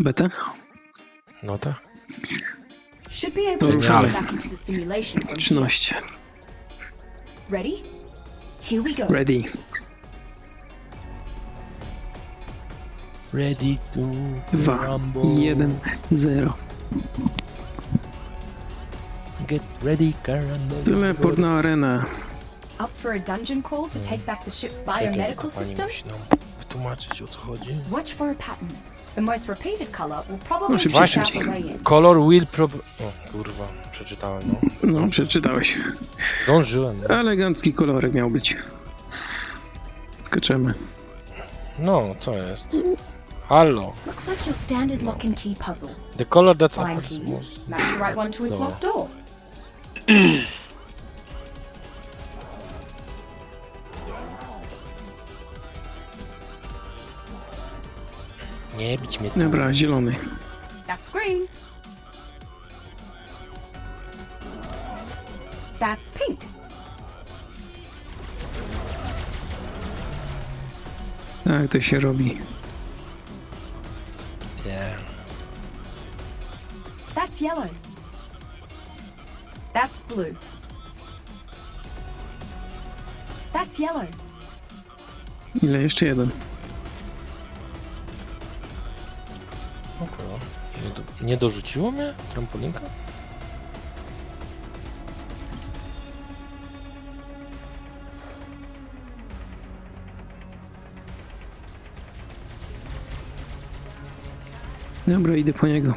Betę? No tak. Should be able To to ruszamy. get back into the simulation from here. 13. Ready? Here we go. Ready. Ready to 2, rumble. 1, 0. Get ready, Karamba. Teleport na arenę. Up for a dungeon crawl to take back the ship's Czekaj, biomedical to pani systems? musi nam wytłumaczyć o co chodzi. Watch for a pattern. The most repeated color will probably No, szybciej, push out szybciej. the way in. Color will prob... O kurwa, przeczytałem no. No, przeczytałeś. Dążyłem. No, Elegancki kolorek miał być. Skaczemy. no co jest? Halo. Looks like your standard lock and key puzzle. The color that's Find upper keys, most. match the right one to its locked door. Nie bić mnie. Dobra, zielony. That's green. That's pink. Tak to się robi. Nie. That's yellow. That's blue. That's yellow. Ile? Jeszcze jeden. Nie, do, nie dorzuciło mnie trampolinka? Dobra, idę po niego.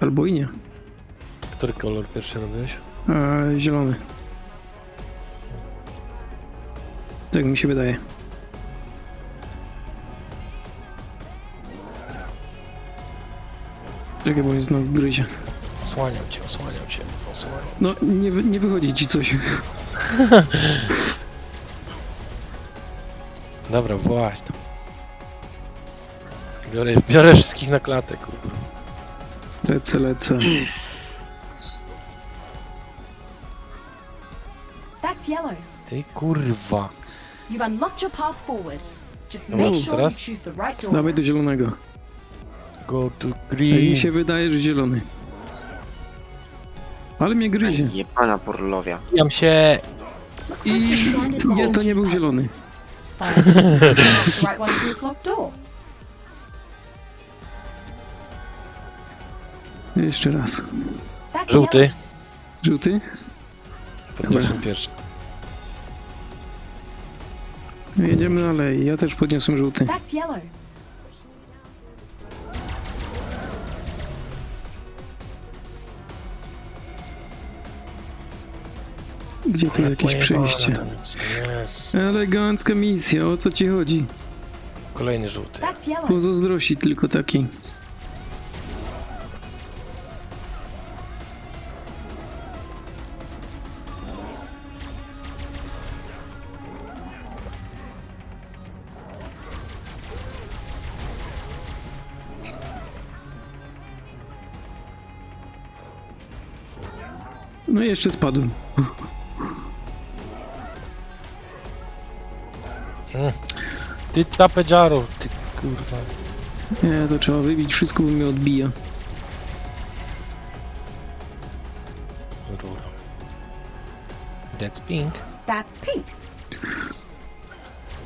Albo i nie. Który kolor pierwszy robiłeś? A, zielony. Tak mi się wydaje. Czekaj, bo mnie znowu gryzie. Osłaniam cię, osłaniam cię, osłaniam. No, nie, wy- nie wychodzi ci coś. Dobra, właź tam. Biorę, biorę wszystkich na klatę, kurwa. Lecę, lecę. That's yellow. Ty kurwa. You've unlocked your path forward. Just Dobra, make sure you teraz? choose the right door. Dawaj do zielonego. Go to green. mi się wydaje, że zielony. Ale mnie gryzie. Jebana porlowia. Jam się. I nie, to nie był zielony. Jeszcze raz. Żółty. Żółty? Podniosłem pierwszy. Jedziemy dalej. Ja też podniosłem żółty. That's yellow. Gdzie tu jakieś przejście? Elegancka misja, o co ci chodzi? Kolejny żółty. Pozazdrości tylko taki. No i jeszcze spadłem. Mm. Ty tapeciaro, ty kurwa. Nie, to trzeba wybić wszystko, bo mnie odbija. Rura. That's pink. That's pink.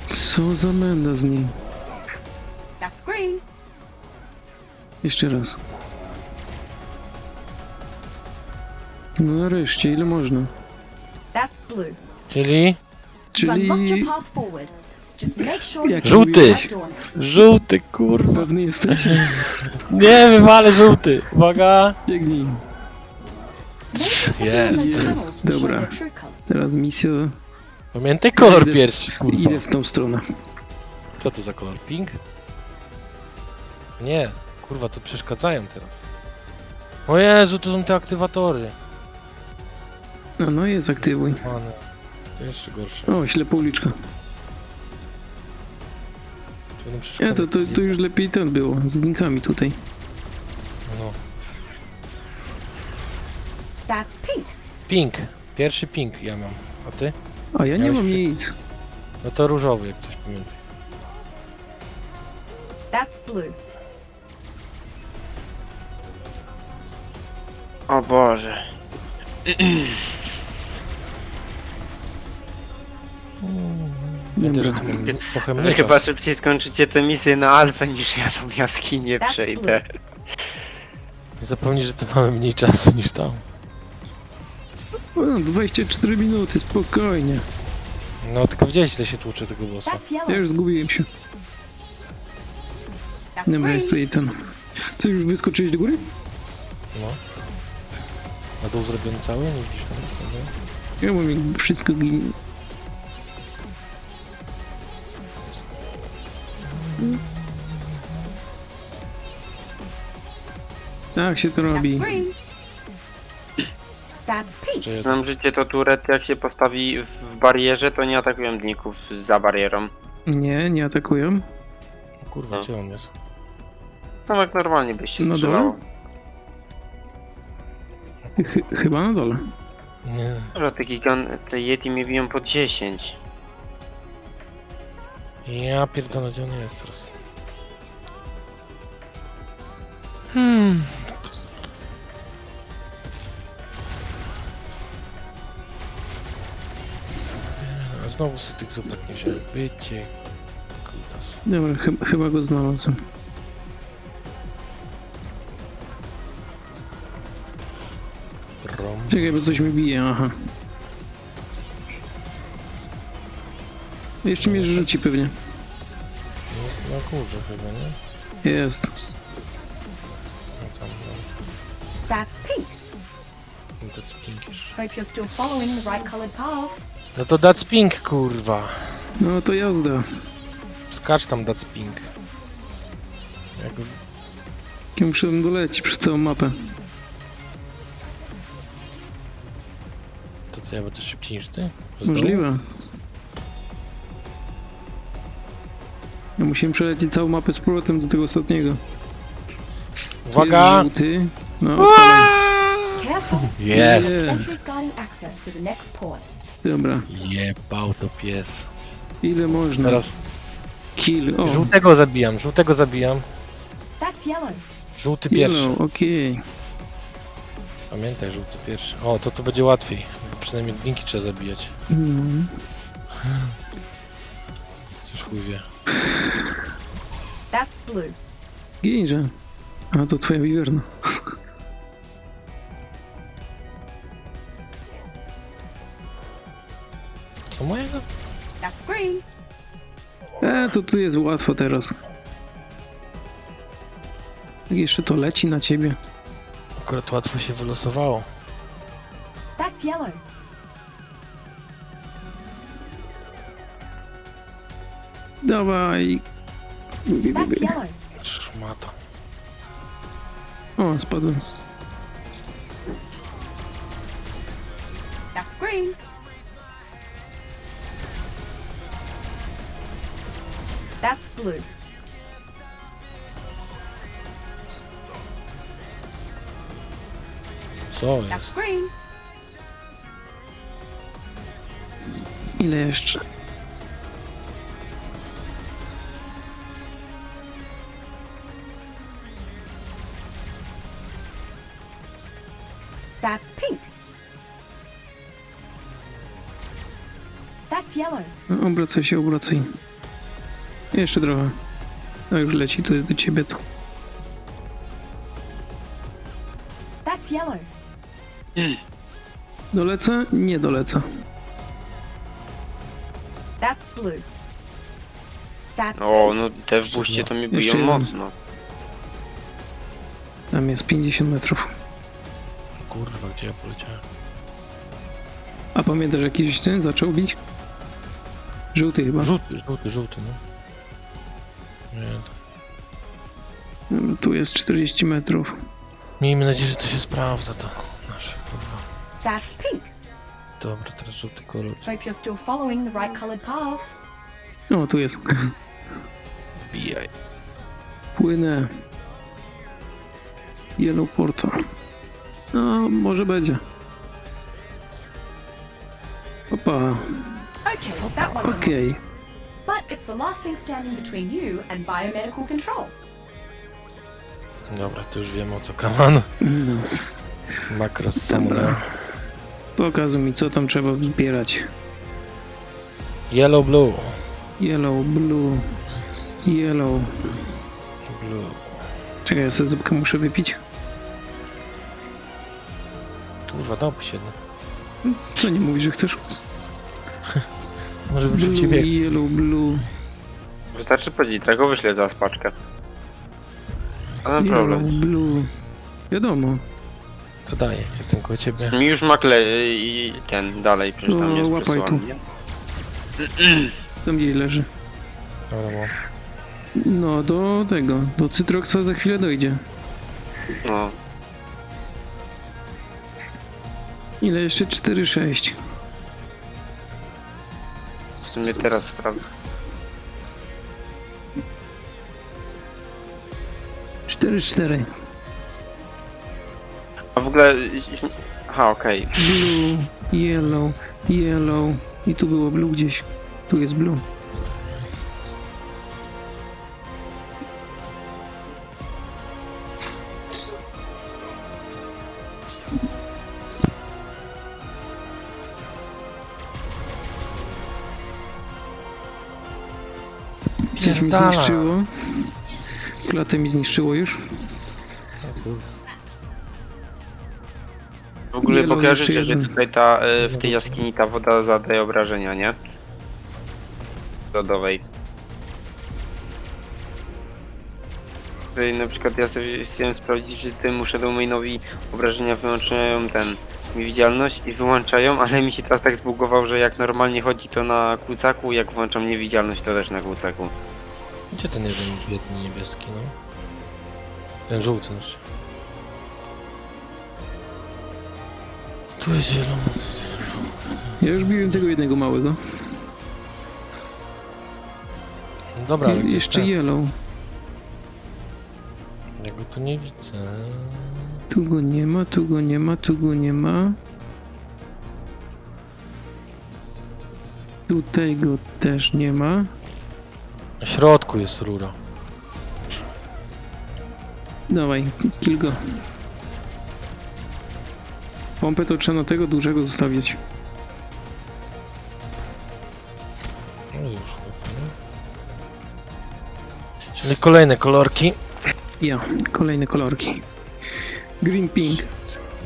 Co za menda z niej. That's green. Jeszcze raz. No nareszcie, ile można? That's blue. Czyli Czyli your path forward. Just make sure you Jak choose the Żółty. right door. żółty, kurwa. pewny jesteś? Nie, wywalę żółty. Uwaga. Biegnij. Maybe stepping in those Yes. tunnels will show Dobra. their true colors. Teraz misja. Pamiętaj kolor Idę- pierwszy, kurwa. Idę w tą stronę. Co to za kolor? Pink? Nie, kurwa, to przeszkadzają teraz. O Jezu, to są te aktywatory. No, no jest, aktywuj. Mane. To jeszcze gorsze. O, ślepa uliczka. Ja, przeszkadzać to, to, to już lepiej ten było, z linkami tutaj. No. That's pink. Pink. Pierwszy pink ja mam. A ty? A ja nie Miałeś mam przy- nic. No to różowy, jak coś pamiętaj. That's blue. O Boże. Ja też Dobra. trochę mniej chyba czasu. szybciej skończycie tę misję na alfę niż ja tą jaskinię That's przejdę. Nie zapomnij, że tu mamy mniej czasu niż tam. O, 24 minuty, spokojnie. No tylko widziałeś, ile się tłucze tego bossa. That's Ja yellow. już zgubiłem się. That's Dobra, jest green. tutaj ten. Co, już wyskoczyłeś do góry? No. Na dół zrobiony cały? Nie widzisz tam nic? Dobra. Ja mam jak wszystko ginie. Tak się to That's robi. green. That's pink. Jeszcze jeden. Znam życie to turet jak się postawi w barierze, to nie atakują dników za barierą. Nie, nie atakują. O Kurwa, No. gdzie on jest? Tam jak normalnie byś się Na strzelało. Ch chyba na dole. Nie. Dobra, te gigan... te Yeti mi biją po 10. Ja pierdolę, gdzie on jest teraz? Hmm. Znowu sobie tych zupek nie wziąłem. Bycie. Kutas. Dobra, chy chyba go znalazłem. Rom. Czekaj, bo coś mi bije, aha. Jeszcze mnie rzuci pewnie. Jest na górze chyba, nie? Jest. No tam, no. That's pink. No to. Hope you're still following the right colored path. No to that's pink, kurwa. No to jazda. Skacz tam that's pink. Jak... Ja muszę dolecieć przez całą mapę. To co, ja będę szybciej niż ty? Z dołu? Możliwe. Ja musiałem przelecieć całą mapę z powrotem do tego ostatniego. Uwaga! jest Żółty. No, odpalaj. Careful. Jest! Nie. Sentries guarding access to the next port. Dobra. Jebał to pies. Ile można? Teraz Kill. O, żółtego zabijam, żółtego zabijam. That's yellow. Żółty pierwszy. yellow, okej. Pamiętaj, żółty pierwszy. O, to to będzie łatwiej. Bo przynajmniej linki trzeba zabijać. No. Coś chuj wie. That's blue. Ginże. A to twoja wiwerna. Co mojego? That's green. E, to tu jest łatwo teraz. Jak jeszcze to leci na ciebie. Akurat łatwo się wylosowało. That's yellow. Dawaj. That's yellow. Szmata. O, spadłem. That's green. That's blue. Co jest? That's green. Ile jeszcze? That's pink. That's yellow. No, obracaj się, obracaj. Jeszcze trochę. A już leci to do ciebie to. That's yellow. Dolecę? Nie dolecę. That's blue. That's O, no te w buście to mi Jeszcze biją jeden. mocno. Tam jest 50 metrów. Kurwa, gdzie ja poleciałem? A pamiętasz jakiś ten zaczął bić? Żółty chyba. Żółty, żółty, żółty, no. Nie, to... Tu jest 40 metrów. Miejmy nadzieję, że to się sprawdza, to nasze, kurwa. That's pink. Dobra, teraz żółty kolor. Hope you're still following the right colored path. O, tu jest. Wbijaj. Płynę. Yellow Portal. No, może będzie. Opa, Okay, that one's okej. but it's the last thing standing between you and biomedical control. Dobra, to już wiemy o co kaman. No. Makros summoner. Pokazuj mi, co tam trzeba zbierać. Yellow, blue. Yellow, blue, yellow. Blue. Czekaj, ja sobie zupkę muszę wypić. Kurwa, dałby się jedno. Co nie mówisz, że chcesz? Może by szybciej Blue, biegł. yellow, blue, Wystarczy powiedzieć, tak go wyślę za paczkę. Ale yellow, problem. blue. Wiadomo, To daję, jestem koło ciebie. Mi już makle i ten dalej, przecież tam To jest łapaj tu. nie? tam gdzie leży. Dobra, mam. No, do tego, do Cytroxa za chwilę dojdzie. No. Ile jeszcze? 4-6. W sumie teraz sprawdzę. 4-4. A w ogóle... Aha, okej. Blue, yellow, yellow. I tu było blue gdzieś. Tu jest blue. Coś mi Pierdala. zniszczyło. Klatę mi zniszczyło już. W ogóle, kojarzycie, jeszcze że jeden. tutaj ta, y, w tej jaskini ta woda zadaje obrażenia, nie? Lodowej. Tutaj na przykład ja sobie chciałem sprawdzić, czy temu Shadowmainowi obrażenia wyłączają ten mi widzialność i wyłączają, ale mi się teraz tak zbugował, że jak normalnie chodzi to na kucaku, jak włączam niewidzialność to też na kucaku. Gdzie ten jeden biedny niebieski, no? Ten żółty znaczy. Tu jest zielony. Ja już biłem tego jednego małego. No dobra, ale gdzie jeszcze jest yellow. ten? Ja go tu nie widzę. Tu go nie ma, tu go nie ma, tu go nie ma. Tutaj go też nie ma. Na środku jest rura. Dawaj, kill go. Pompę to trzeba na tego dużego zostawić. No już. nie? Czyli kolejne kolorki. Ja, kolejne kolorki. Green, pink.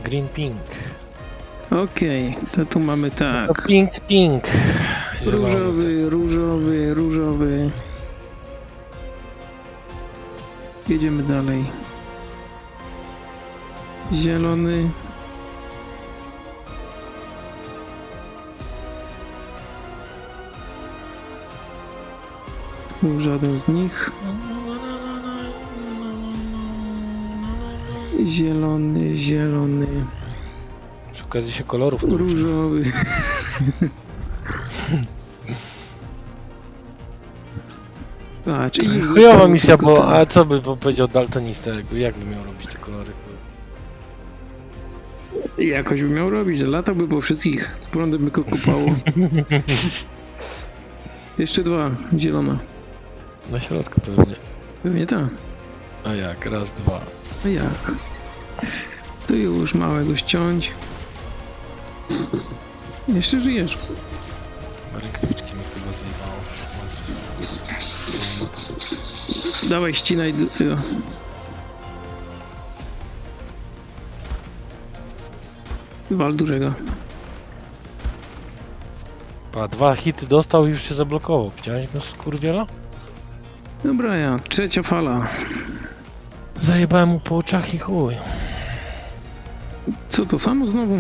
Green, pink. Okej, to tu mamy To tak. pink, pink. Zielony. Różowy, różowy, różowy. Jedziemy dalej. Zielony. Tu Żaden z nich. Zielony, zielony, Przy okazji się kolorów nauczyłem. różowy. Patrz, i już Chujowa zostało misja, tylko bo to. a co by powiedział daltonista, jakby, jakby miał robić te kolory? Jakoś by miał robić, że latałby po wszystkich, z prądem by go kupało. Jeszcze dwa, zielona. Na środku pewnie. Pewnie tak. A jak? Raz, dwa. A jak? To już małego ściąć. Jeszcze żyjesz. Rękawiczki mi chyba zjebało. Dawaj, ścinaj do tego. Wal dużego. Pa, dwa hity dostał i już się zablokował. Widziałeś go skurwiela? Dobra, ja. Trzecia fala. Zajebałem mu po oczach i chuj. Co to samo znowu?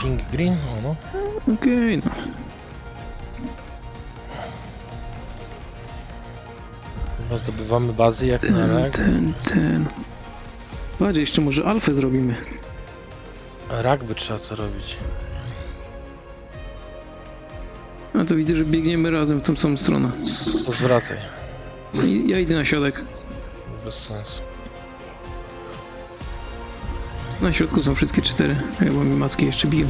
Pink, green? O no. Okej, no. Chyba zdobywamy bazy jak na Ten, rak. ten, ten. Patrz, jeszcze może alfę zrobimy. A rak by trzeba co robić. A to widzę, że biegniemy razem w tą samą stronę. To zwracaj. I ja idę na środek. Bez sensu. Na środku są wszystkie cztery. Chyba mi macki jeszcze biją.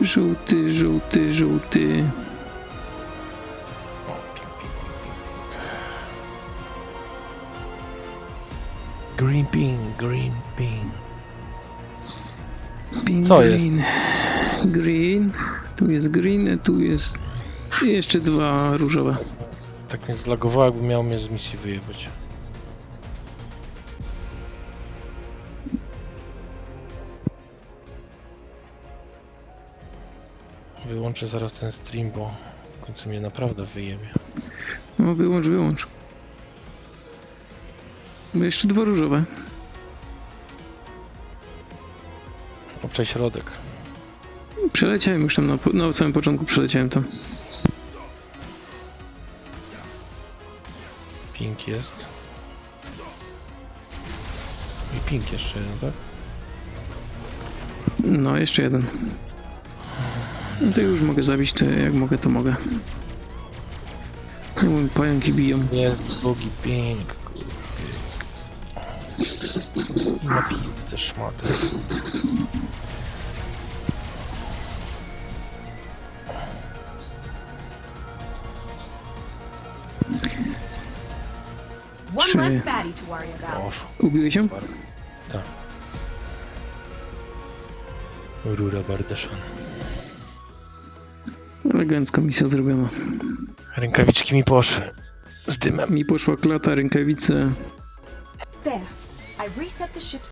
Żółty, żółty, żółty. Green ping, green ping. Pin, Co jest? green. Green. Tu jest green, a tu jest jeszcze dwa różowe. Tak mnie zlagowało, jakby miał mnie z misji wyjebać. Wyłączę zaraz ten stream, bo w końcu mnie naprawdę wyjebie. No wyłącz, wyłącz. Bo jeszcze dwa różowe. Obczaj środek. Przeleciałem już tam na, po- na samym początku, przeleciałem tam. Pink jest. I pink jeszcze jeden, tak? No, jeszcze jeden. No to już mogę zabić, to jak mogę, to mogę. No, mój Pająki biją. Jest drugi pink, kurwa. I na pizdy też szmaty. One Trzy. less baddie to worry about. Poszło. Ubiłeś się? Tak. Rura Bardeszan. Elegancka misja zrobiona. Rękawiczki mi poszły. Z dymem. Mi poszła klata, rękawice. There. I reset the ship's